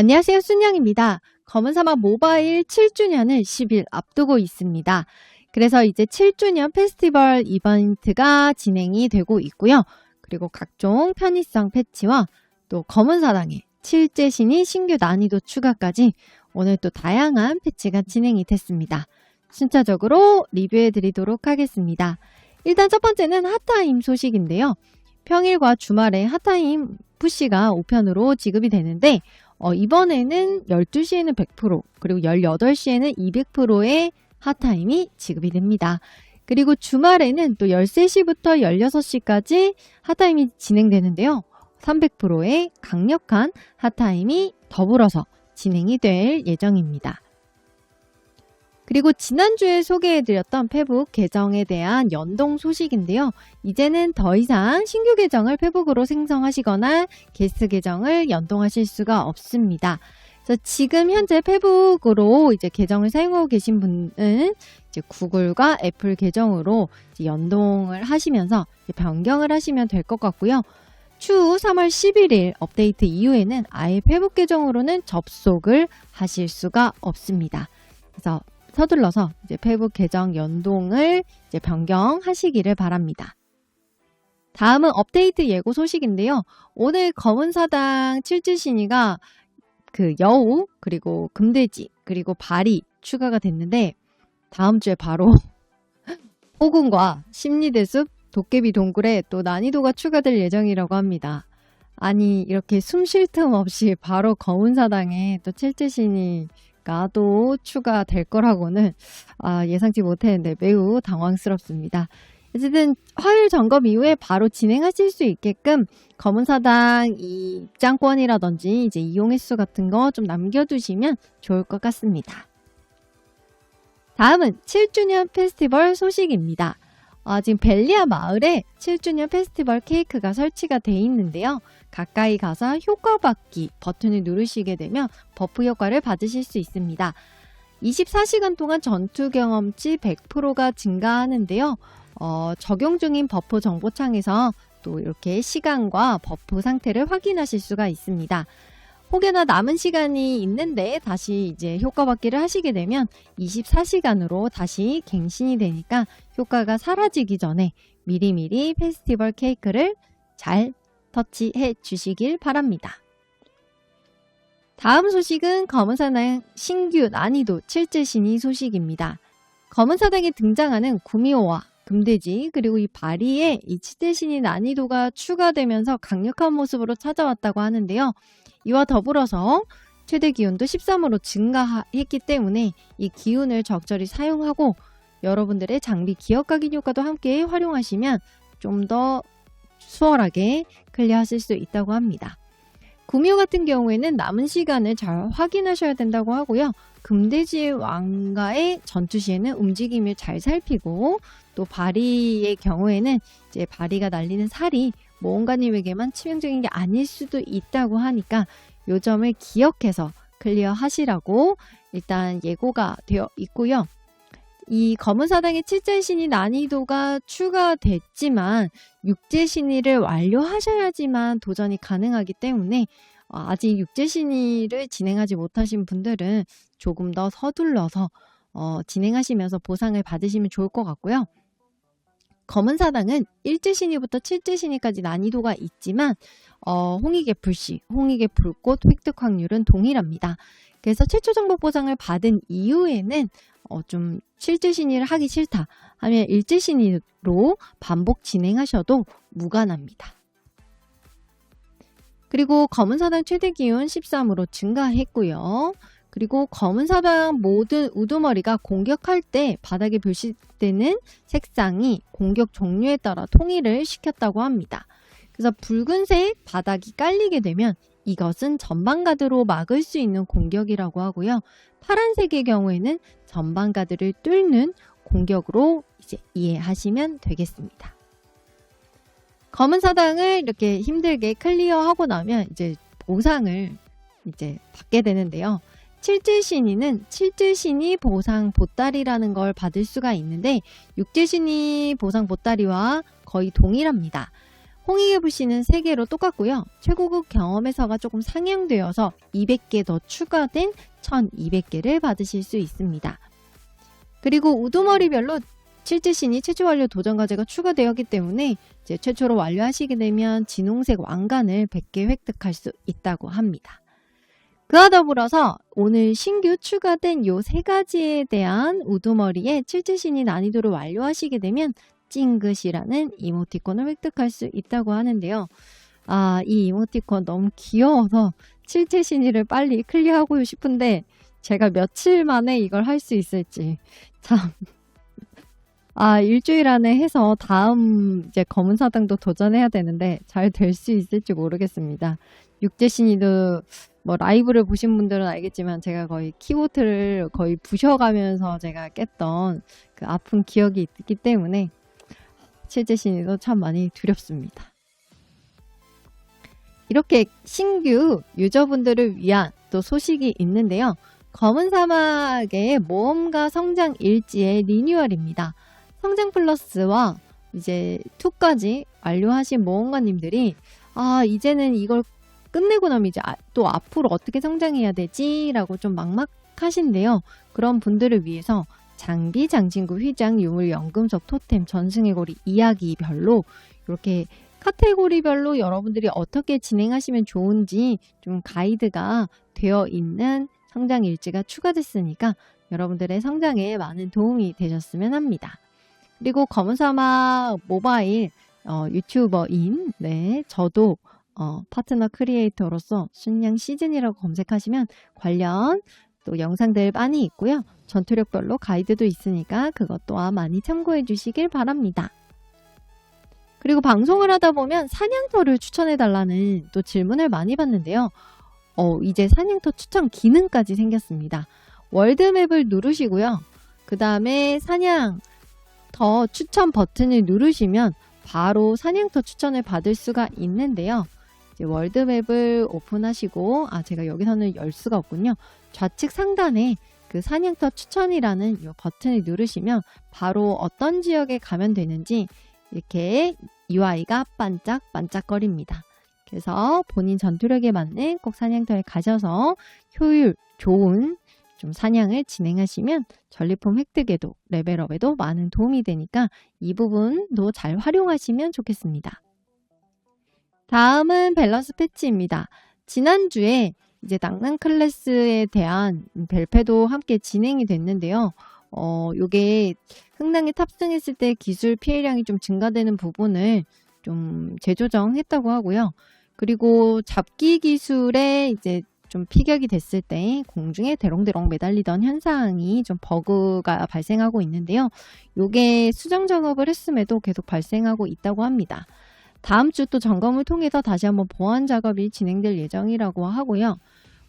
안녕하세요. 순양입니다. 검은 사막 모바일 7주년을 10일 앞두고 있습니다. 그래서 이제 7주년 페스티벌 이벤트가 진행이 되고 있고요. 그리고 각종 편의성 패치와 또 검은 사당의 칠제신이 신규 난이도 추가까지 오늘 또 다양한 패치가 진행이 됐습니다. 순차적으로 리뷰해 드리도록 하겠습니다. 일단 첫 번째는 핫타임 소식인데요. 평일과 주말에 핫타임 푸시가 5편으로 지급이 되는데 어, 이번에는 12시에는 100% 그리고 18시에는 200%의 핫타임이 지급이 됩니다. 그리고 주말에는 또 13시부터 16시까지 핫타임이 진행되는데요. 300%의 강력한 핫타임이 더불어서 진행이 될 예정입니다. 그리고 지난주에 소개해드렸던 페북 계정에 대한 연동 소식인데요. 이제는 더 이상 신규 계정을 페북으로 생성하시거나 게스트 계정을 연동하실 수가 없습니다. 그래서 지금 현재 페북으로 이제 계정을 사용하고 계신 분은 이제 구글과 애플 계정으로 연동을 하시면서 변경을 하시면 될 것 같고요. 추후 3월 11일 업데이트 이후에는 아예 페북 계정으로는 접속을 하실 수가 없습니다. 그래서 서둘러서 이제 페북 계정 연동을 이제 변경하시기를 바랍니다. 다음은 업데이트 예고 소식인데요. 오늘 검은사당 칠지신이가 그 여우 그리고 금돼지 그리고 발이 추가가 됐는데 다음 주에 바로 호군과 심리대숲 도깨비 동굴에 또 난이도가 추가될 예정이라고 합니다. 아니 이렇게 숨 쉴 틈 없이 바로 검은사당에 또 칠지신이 가또 추가될 거라고는 아, 예상치 못했는데 매우 당황스럽습니다. 어쨌든 화요일 점검 이후에 바로 진행하실 수 있게끔 검은사당 이 입장권이라든지 이제 이용 횟수 같은 거 좀 남겨두시면 좋을 것 같습니다. 다음은 7주년 페스티벌 소식입니다. 아, 지금 벨리아 마을에 7주년 페스티벌 케이크가 설치가 돼 있는데요. 가까이 가서 효과 받기 버튼을 누르시게 되면 버프 효과를 받으실 수 있습니다. 24시간 동안 전투 경험치 100%가 증가하는데요. 어, 적용 중인 버프 정보창에서 또 이렇게 시간과 버프 상태를 확인하실 수가 있습니다. 혹여나 남은 시간이 있는데 다시 이제 효과 받기를 하시게 되면 24시간으로 다시 갱신이 되니까 효과가 사라지기 전에 미리미리 페스티벌 케이크를 잘 터치해 주시길 바랍니다. 다음 소식은 검은사당 신규 난이도 7제 신이 소식입니다. 검은사당에 등장하는 구미호와 금돼지 그리고 이 바리에 이 치대신이 난이도가 추가되면서 강력한 모습으로 찾아왔다고 하는데요. 이와 더불어서 최대 기온도 13으로 증가했기 때문에 이 기운을 적절히 사용하고 여러분들의 장비 기억 각인 효과도 함께 활용하시면 좀 더 수월하게 클리어하실 수 있다고 합니다. 구미호 같은 경우에는 남은 시간을 잘 확인하셔야 된다고 하고요. 금돼지 왕과의 전투 시에는 움직임을 잘 살피고 또 바리의 경우에는 이제 바리가 날리는 살이 모험가님에게만 치명적인 게 아닐 수도 있다고 하니까 요 점을 기억해서 클리어 하시라고 일단 예고가 되어 있고요. 이 검은 사당의 칠제 신이 난이도가 추가됐지만 육제 신의를 완료하셔야지만 도전이 가능하기 때문에 어, 아직 육제 신의를 진행하지 못하신 분들은 조금 더 서둘러서 어, 진행하시면서 보상을 받으시면 좋을 것 같고요. 검은 사당은 일제 신의부터 칠제 신의까지 난이도가 있지만 어, 홍익의 불씨, 홍익의 불꽃 획득 확률은 동일합니다. 그래서 최초 정보 보상을 받은 이후에는 어, 좀 실제 신의를 하기 싫다 하면 일제 신의로 반복 진행하셔도 무관합니다. 그리고 검은 사당 최대 기온 13으로 증가했고요. 그리고 검은 사당 모든 우두머리가 공격할 때 바닥에 표시되는 색상이 공격 종류에 따라 통일을 시켰다고 합니다. 그래서 붉은색 바닥이 깔리게 되면 이것은 전방가드로 막을 수 있는 공격이라고 하고요. 파란색의 경우에는 전방가드를 뚫는 공격으로 이제 이해하시면 되겠습니다. 검은 사당을 이렇게 힘들게 클리어하고 나면 이제 보상을 이제 받게 되는데요. 칠질신이는 칠질신이 보상 보따리라는 걸 받을 수가 있는데 육질신이 보상 보따리와 거의 동일합니다. 홍익의 불씨는 3개로 똑같고요. 최고급 경험에서가 조금 상향되어서 200개 더 추가된 1200개를 받으실 수 있습니다. 그리고 우두머리별로 칠지신이 최초 완료 도전 과제가 추가되었기 때문에 이제 최초로 완료하시게 되면 진홍색 왕관을 100개 획득할 수 있다고 합니다. 그와 더불어서 오늘 신규 추가된 요 세 가지에 대한 우두머리에 칠지신이 난이도를 완료하시게 되면 찡긋이라는 이모티콘을 획득할 수 있다고 하는데요. 아, 이 이모티콘 너무 귀여워서 칠칠신이를 빨리 클리어하고 싶은데 제가 며칠 만에 이걸 할 수 있을지 참. 아, 일주일 안에 해서 다음 이제 검은 사당도 도전해야 되는데 잘 될 수 있을지 모르겠습니다. 육제신이도 뭐 라이브를 보신 분들은 알겠지만 제가 거의 키보드를 거의 부셔가면서 제가 깼던 그 아픈 기억이 있기 때문에 칠제신이도 참 많이 두렵습니다. 이렇게 신규 유저분들을 위한 또 소식이 있는데요. 검은 사막의 모험가 성장 일지의 리뉴얼입니다. 성장 플러스와 이제 2까지 완료하신 모험가님들이 아 이제는 이걸 끝내고 나면 이제 아, 또 앞으로 어떻게 성장해야 되지? 라고 좀 막막하신데요. 그런 분들을 위해서 장비, 장신구, 휘장, 유물, 연금석, 토템, 전승의 고리, 이야기별로 이렇게 카테고리별로 여러분들이 어떻게 진행하시면 좋은지 좀 가이드가 되어 있는 성장 일지가 추가됐으니까 여러분들의 성장에 많은 도움이 되셨으면 합니다. 그리고 검은사막 모바일 어, 유튜버인 네 저도 어, 파트너 크리에이터로서 순양 시즌이라고 검색하시면 관련 또 영상들 많이 있고요. 전투력별로 가이드도 있으니까 그것 또한 많이 참고해 주시길 바랍니다. 그리고 방송을 하다 보면 사냥터를 추천해 달라는 또 질문을 많이 받는데요. 어, 이제 사냥터 추천 기능까지 생겼습니다. 월드맵을 누르시고요. 그 다음에 사냥터 추천 버튼을 누르시면 바로 사냥터 추천을 받을 수가 있는데요. 월드맵을 오픈하시고 아 제가 여기서는 열 수가 없군요. 좌측 상단에 그 사냥터 추천이라는 이 버튼을 누르시면 바로 어떤 지역에 가면 되는지 이렇게 UI가 반짝반짝거립니다. 그래서 본인 전투력에 맞는 꼭 사냥터에 가셔서 효율 좋은 좀 사냥을 진행하시면 전리품 획득에도 레벨업에도 많은 도움이 되니까 이 부분도 잘 활용하시면 좋겠습니다. 다음은 밸런스 패치입니다. 지난주에 이제 낭낭 클래스에 대한 벨페도 함께 진행이 됐는데요. 어, 요게 흥낭에 탑승했을 때 기술 피해량이 좀 증가되는 부분을 좀 재조정했다고 하고요. 그리고 잡기 기술에 이제 좀 피격이 됐을 때 공중에 대롱대롱 매달리던 현상이 좀 버그가 발생하고 있는데요. 요게 수정 작업을 했음에도 계속 발생하고 있다고 합니다. 다음 주 또 점검을 통해서 다시 한번 보완 작업이 진행될 예정이라고 하고요.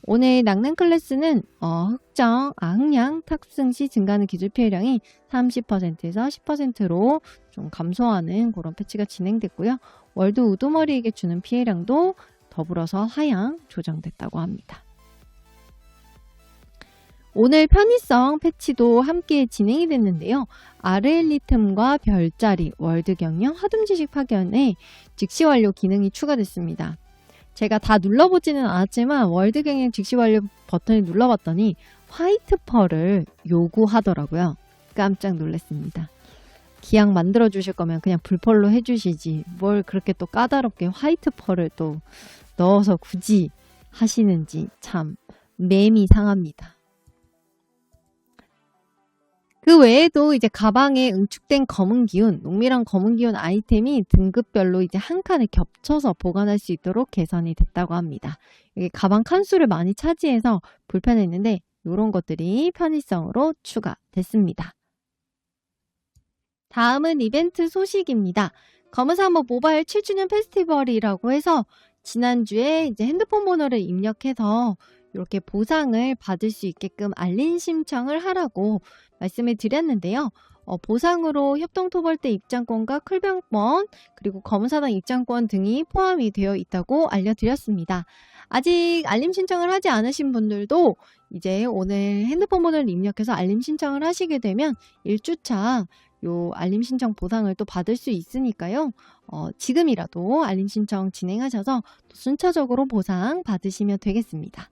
오늘 낭낭 클래스는 어, 흑정, 아, 흑량 탑승 시 증가하는 기술 피해량이 30%에서 10%로 좀 감소하는 그런 패치가 진행됐고요. 월드 우두머리에게 주는 피해량도 더불어서 하향 조정됐다고 합니다. 오늘 편의성 패치도 함께 진행이 됐는데요. 아르엘리틈과 별자리, 월드 경영, 하둠 지식 파견에 즉시 완료 기능이 추가됐습니다. 제가 다 눌러보지는 않았지만 월드 경영 즉시 완료 버튼을 눌러봤더니 화이트 펄을 요구하더라고요. 깜짝 놀랐습니다. 기왕 만들어 주실 거면 그냥 불펄로 해주시지 뭘 그렇게 또 까다롭게 화이트 펄을 또 넣어서 굳이 하시는지 참 맴이 상합니다. 그 외에도 이제 가방에 응축된 검은 기운, 농밀한 검은 기운 아이템이 등급별로 이제 한 칸에 겹쳐서 보관할 수 있도록 개선이 됐다고 합니다. 이게 가방 칸수를 많이 차지해서 불편했는데 이런 것들이 편의성으로 추가됐습니다. 다음은 이벤트 소식입니다. 검은사모 모바일 7주년 페스티벌이라고 해서 지난주에 이제 핸드폰 번호를 입력해서 이렇게 보상을 받을 수 있게끔 알림 신청을 하라고 말씀을 드렸는데요. 어, 보상으로 협동토벌대 입장권과 클병권 그리고 검사당 입장권 등이 포함이 되어 있다고 알려드렸습니다. 아직 알림 신청을 하지 않으신 분들도 이제 오늘 핸드폰 번호를 입력해서 알림 신청을 하시게 되면 1주차 요 알림 신청 보상을 또 받을 수 있으니까요. 어, 지금이라도 알림 신청 진행하셔서 또 순차적으로 보상 받으시면 되겠습니다.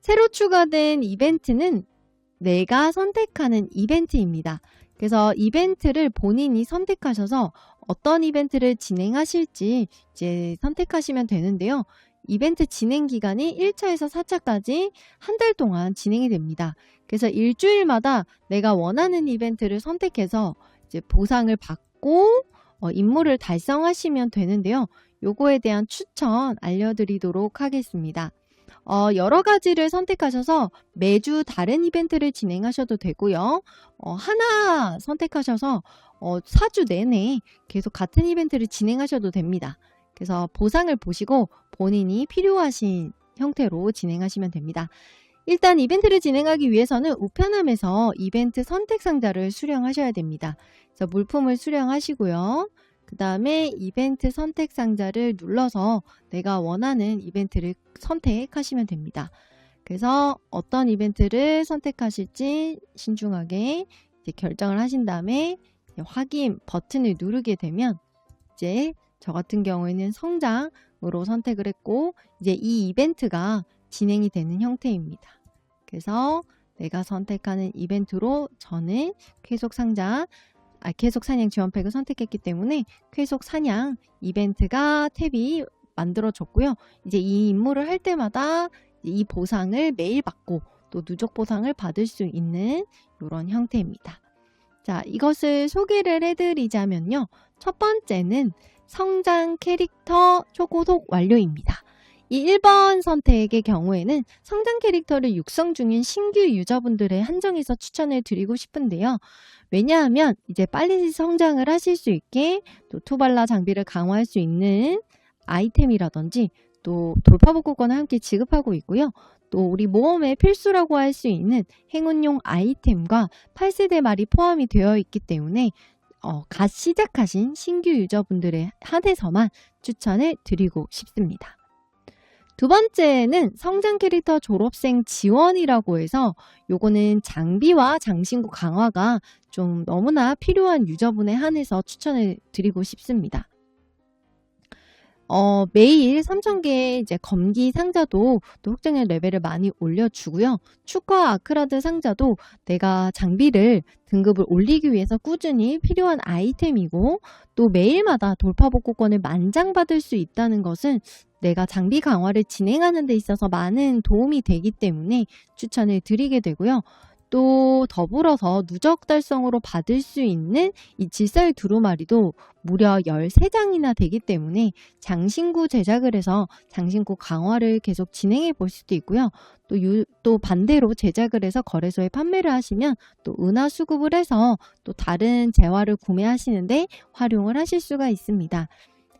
새로 추가된 이벤트는 내가 선택하는 이벤트입니다. 그래서 이벤트를 본인이 선택하셔서 어떤 이벤트를 진행하실지 이제 선택하시면 되는데요. 이벤트 진행 기간이 1차에서 4차까지 한 달 동안 진행이 됩니다. 그래서 일주일마다 내가 원하는 이벤트를 선택해서 이제 보상을 받고 어, 임무를 달성하시면 되는데요. 요거에 대한 추천 알려드리도록 하겠습니다. 어, 여러 가지를 선택하셔서 매주 다른 이벤트를 진행하셔도 되고요. 어, 하나 선택하셔서 어, 4주 내내 계속 같은 이벤트를 진행하셔도 됩니다. 그래서 보상을 보시고 본인이 필요하신 형태로 진행하시면 됩니다. 일단 이벤트를 진행하기 위해서는 우편함에서 이벤트 선택 상자를 수령하셔야 됩니다. 그래서 물품을 수령하시고요. 그 다음에 이벤트 선택 상자를 눌러서 내가 원하는 이벤트를 선택하시면 됩니다. 그래서 어떤 이벤트를 선택하실지 신중하게 결정을 하신 다음에 확인 버튼을 누르게 되면 이제 저 같은 경우에는 성장으로 선택을 했고 이제 이 이벤트가 진행이 되는 형태입니다. 그래서 내가 선택하는 이벤트로 저는 쾌속 상자 아, 계속 사냥 지원팩을 선택했기 때문에 쾌속 사냥 이벤트가 탭이 만들어졌고요. 이제 이 임무를 할 때마다 이 보상을 매일 받고 또 누적 보상을 받을 수 있는 이런 형태입니다. 자, 이것을 소개를 해드리자면요. 첫 번째는 성장 캐릭터 초고속 완료입니다. 이 1번 선택의 경우에는 성장 캐릭터를 육성 중인 신규 유저분들의 한정해서 추천을 드리고 싶은데요. 왜냐하면 이제 빨리 성장을 하실 수 있게 또 투발라 장비를 강화할 수 있는 아이템이라든지 또 돌파 복구권을 함께 지급하고 있고요. 또 우리 모험의 필수라고 할 수 있는 행운용 아이템과 8세대 말이 포함이 되어 있기 때문에 어, 갓 시작하신 신규 유저분들의 한해서만 추천을 드리고 싶습니다. 두 번째는 성장 캐릭터 졸업생 지원이라고 해서 요거는 장비와 장신구 강화가 좀 너무나 필요한 유저분에 한해서 추천을 드리고 싶습니다. 어, 매일 3,000개의 이제 검기 상자도 또 흑장의 레벨을 많이 올려주고요. 축과 아크라드 상자도 내가 장비를 등급을 올리기 위해서 꾸준히 필요한 아이템이고 또 매일마다 돌파복구권을 만장받을 수 있다는 것은 내가 장비 강화를 진행하는 데 있어서 많은 도움이 되기 때문에 추천을 드리게 되고요. 또 더불어서 누적 달성으로 받을 수 있는 이 질서의 두루마리도 무려 13장이나 되기 때문에 장신구 제작을 해서 장신구 강화를 계속 진행해 볼 수도 있고요. 또, 유, 또 반대로 제작을 해서 거래소에 판매를 하시면 또 은하 수급을 해서 또 다른 재화를 구매하시는데 활용을 하실 수가 있습니다.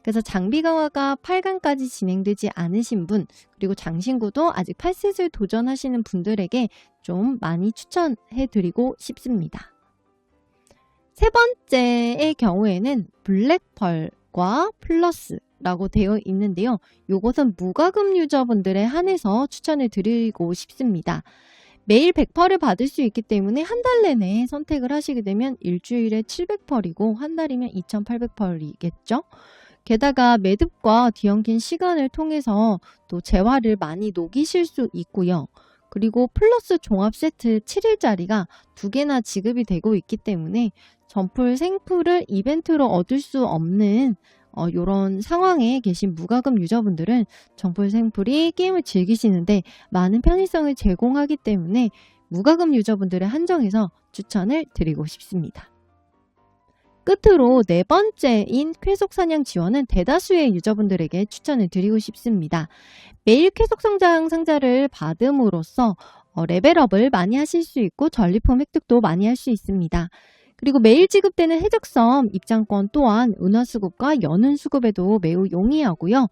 그래서 장비 강화가 8강까지 진행되지 않으신 분, 그리고 장신구도 아직 8셋을 도전하시는 분들에게 좀 많이 추천해 드리고 싶습니다. 세 번째의 경우에는 블랙펄과 플러스라고 되어 있는데요. 이것은 무과금 유저분들에 한해서 추천을 드리고 싶습니다. 매일 100펄을 받을 수 있기 때문에 한 달 내내 선택을 하시게 되면 일주일에 700펄이고 한 달이면 2800펄이겠죠. 게다가 매듭과 뒤엉킨 시간을 통해서 또 재화를 많이 녹이실 수 있고요. 그리고 플러스 종합 세트 7일짜리가 두 개나 지급이 되고 있기 때문에 전풀 생풀을 이벤트로 얻을 수 없는 어, 이런 상황에 계신 무과금 유저분들은 전풀 생풀이 게임을 즐기시는데 많은 편의성을 제공하기 때문에 무과금 유저분들의 한정에서 추천을 드리고 싶습니다. 끝으로 네 번째인 쾌속 사냥 지원은 대다수의 유저분들에게 추천을 드리고 싶습니다. 매일 쾌속 성장 상자를 받음으로써 어, 레벨업을 많이 하실 수 있고 전리품 획득도 많이 할 수 있습니다. 그리고 매일 지급되는 해적섬 입장권 또한 은하수급과 연운수급에도 매우 용이하고요.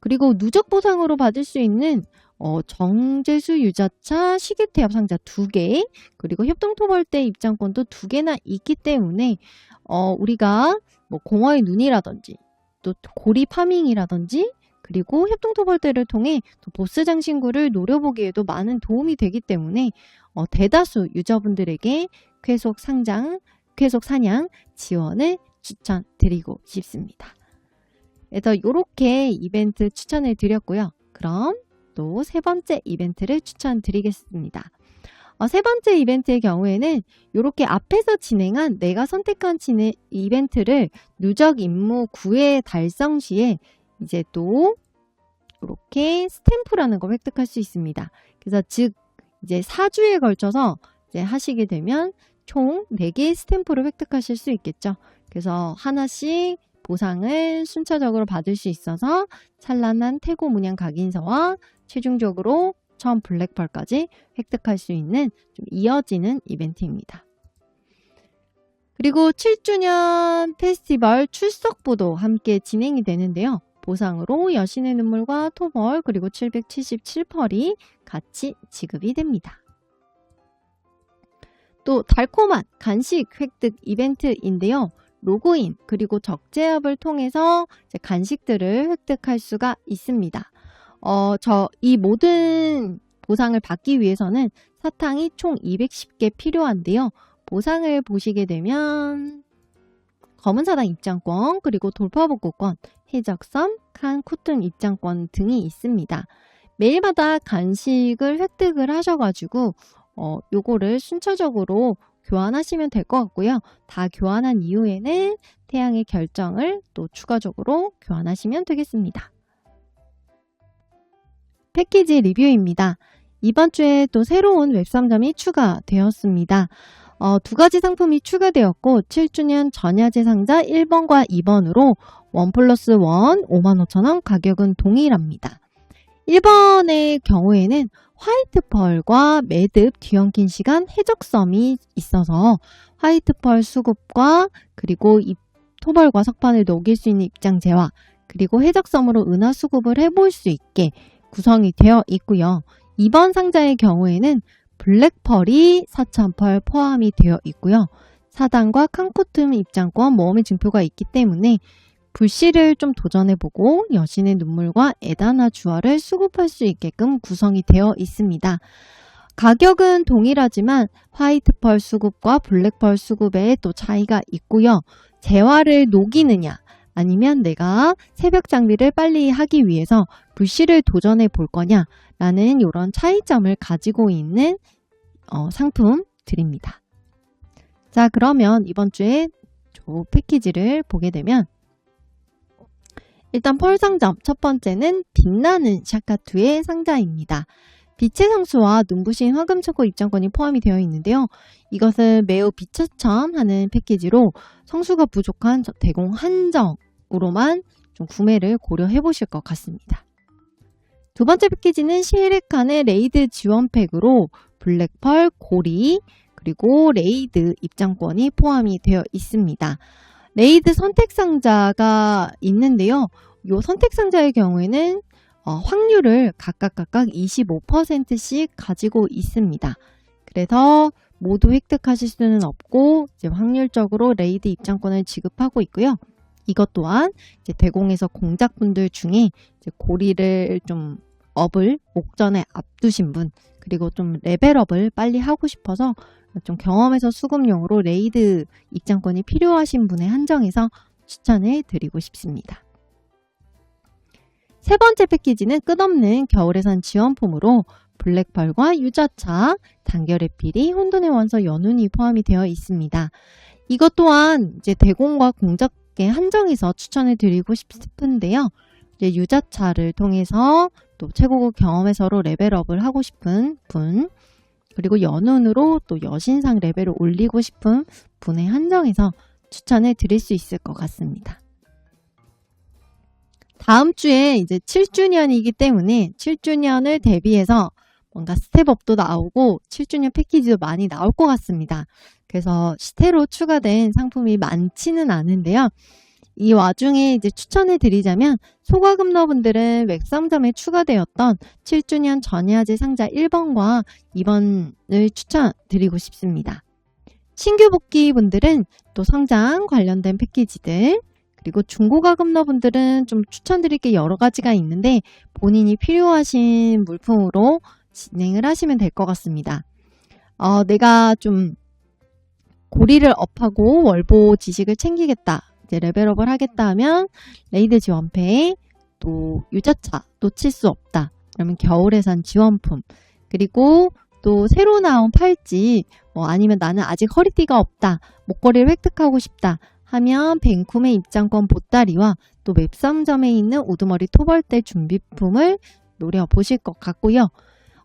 그리고 누적 보상으로 받을 수 있는 어, 정제수 유자차 시계태엽 상자 두개 그리고 협동토벌대 입장권도 두 개나 있기 때문에 어, 우리가 뭐 공허의 눈이라든지 또 고리 파밍이라든지 그리고 협동토벌대를 통해 또 보스 장신구를 노려보기에도 많은 도움이 되기 때문에 어, 대다수 유저분들에게 쾌속 상장 육회속 사냥 지원을 추천드리고 싶습니다. 그래서 이렇게 이벤트 추천을 드렸고요. 그럼 또 세 번째 이벤트를 추천드리겠습니다. 어, 세 번째 이벤트의 경우에는 이렇게 앞에서 진행한 내가 선택한 진행, 이벤트를 누적 임무 9회 달성 시에 이제 또 이렇게 스탬프라는 걸 획득할 수 있습니다. 그래서 즉 이제 4주에 걸쳐서 이제 하시게 되면 총 4개의 스탬프를 획득하실 수 있겠죠. 그래서 하나씩 보상을 순차적으로 받을 수 있어서 찬란한 태고 문양 각인서와 최종적으로 처음 블랙펄까지 획득할 수 있는 좀 이어지는 이벤트입니다. 그리고 7주년 페스티벌 출석부도 함께 진행이 되는데요. 보상으로 여신의 눈물과 토벌 그리고 777펄이 같이 지급이 됩니다. 또 달콤한 간식 획득 이벤트인데요. 로그인 그리고 적재합을 통해서 간식들을 획득할 수가 있습니다. 어, 저 이 모든 보상을 받기 위해서는 사탕이 총 210개 필요한데요. 보상을 보시게 되면 검은 사당 입장권, 그리고 돌파복구권, 해적섬, 칸 쿠튼 입장권 등이 있습니다. 매일마다 간식을 획득을 하셔가지고 어, 요거를 순차적으로 교환하시면 될 것 같고요. 다 교환한 이후에는 태양의 결정을 또 추가적으로 교환하시면 되겠습니다. 패키지 리뷰입니다. 이번 주에 또 새로운 웹상점이 추가되었습니다. 어, 두 가지 상품이 추가되었고 7주년 전야제 상자 1번과 2번으로 원 플러스 원 55,000원 가격은 동일합니다. 1번의 경우에는 화이트 펄과 매듭 뒤엉킨 시간 해적섬이 있어서 화이트 펄 수급과 그리고 이 토벌과 석판을 녹일 수 있는 입장제와 그리고 해적섬으로 은하 수급을 해볼 수 있게 구성이 되어 있고요. 2번 상자의 경우에는 블랙펄이 4,000펄 포함이 되어 있고요. 사단과 칸코툼 입장권 모험의 증표가 있기 때문에 불씨를 좀 도전해보고 여신의 눈물과 에다나 주화를 수급할 수 있게끔 구성이 되어 있습니다. 가격은 동일하지만 화이트펄 수급과 블랙펄 수급에 또 차이가 있고요. 재화를 녹이느냐 아니면 내가 새벽 장비를 빨리 하기 위해서 불씨를 도전해 볼 거냐라는 이런 차이점을 가지고 있는 어, 상품들입니다. 자 그러면 이번 주에 패키지를 보게 되면 일단 펄 상점 첫 번째는 빛나는 샤카투의 상자입니다. 빛의 상수와 눈부신 화금 초코 입장권이 포함이 되어 있는데요. 이것은 매우 비처천하는 패키지로 성수가 부족한 대공 한정 으로만 좀 구매를 고려해 보실 것 같습니다. 두 번째 패키지는 시에레칸의 레이드 지원팩으로 블랙펄, 고리, 그리고 레이드 입장권이 포함이 되어 있습니다. 레이드 선택 상자가 있는데요. 이 선택 상자의 경우에는 어, 확률을 각각 각각 25%씩 가지고 있습니다. 그래서 모두 획득하실 수는 없고 확률적으로 레이드 입장권을 지급하고 있고요. 이것 또한 대공에서 공작분들 중에 고리를 좀 업을 옥전에 앞두신 분 그리고 좀 레벨업을 빨리 하고 싶어서 좀 경험에서 수급용으로 레이드 입장권이 필요하신 분에 한정해서 추천을 드리고 싶습니다. 세 번째 패키지는 끝없는 겨울에산 지원품으로 블랙펄과 유자차, 단결의 필이, 혼돈의 원서 연운이 포함이 되어 있습니다. 이것 또한 이제 대공과 공작 에 한정해서 추천을 드리고 싶은데요. 이제 유자차를 통해서 또 최고급 경험에서로 레벨업을 하고 싶은 분, 그리고 연운으로 또 여신상 레벨을 올리고 싶은 분에 한정해서 추천을 드릴 수 있을 것 같습니다. 다음 주에 이제 7주년이기 때문에 7주년을 대비해서 뭔가 스텝업도 나오고 7주년 패키지도 많이 나올 것 같습니다. 그래서 시태로 추가된 상품이 많지는 않은데요. 이 와중에 이제 추천을 드리자면 소가금러분들은 웹상점에 추가되었던 7주년 전야제 상자 1번과 2번을 추천드리고 싶습니다. 신규 복귀 분들은 또 성장 관련된 패키지들 그리고 중고가 금러 분들은 좀 추천드릴 게 여러 가지가 있는데 본인이 필요하신 물품으로 진행을 하시면 될 것 같습니다. 어, 내가 좀 고리를 업하고 월보 지식을 챙기겠다. 이제 레벨업을 하겠다 하면 레이드 지원페이, 또 유자차 놓칠 수 없다. 그러면 겨울에 산 지원품. 그리고 또 새로 나온 팔찌, 뭐 아니면 나는 아직 허리띠가 없다. 목걸이를 획득하고 싶다. 하면 뱅쿰의 입장권 보따리와 또 맵상점에 있는 우두머리 토벌대 준비품을 노려 보실 것 같고요.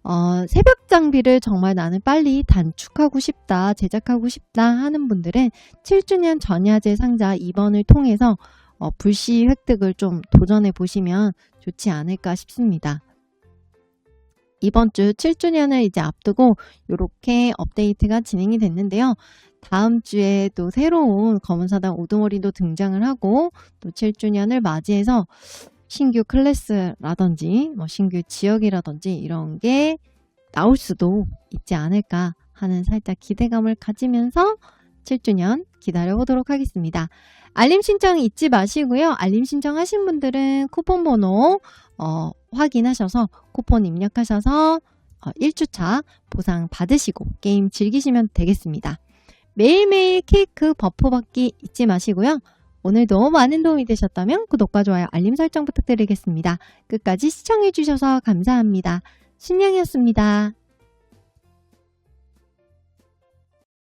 어, 새벽 장비를 정말 나는 빨리 단축하고 싶다, 제작하고 싶다 하는 분들은 7주년 전야제 상자 2번을 통해서 어, 불시 획득을 좀 도전해 보시면 좋지 않을까 싶습니다. 이번 주 7주년을 이제 앞두고 이렇게 업데이트가 진행이 됐는데요. 다음 주에 또 새로운 검은사당 우두머리도 등장을 하고 또 7주년을 맞이해서 신규 클래스라든지 뭐 신규 지역이라든지 이런 게 나올 수도 있지 않을까 하는 살짝 기대감을 가지면서 7주년 기다려 보도록 하겠습니다. 알림 신청 잊지 마시고요. 알림 신청하신 분들은 쿠폰 번호 어, 확인하셔서 쿠폰 입력하셔서 어, 1주차 보상 받으시고 게임 즐기시면 되겠습니다. 매일매일 케이크 버프 받기 잊지 마시고요. 오늘도 많은 도움이 되셨다면 구독과 좋아요, 알림 설정 부탁드리겠습니다. 끝까지 시청해주셔서 감사합니다. 신영이었습니다.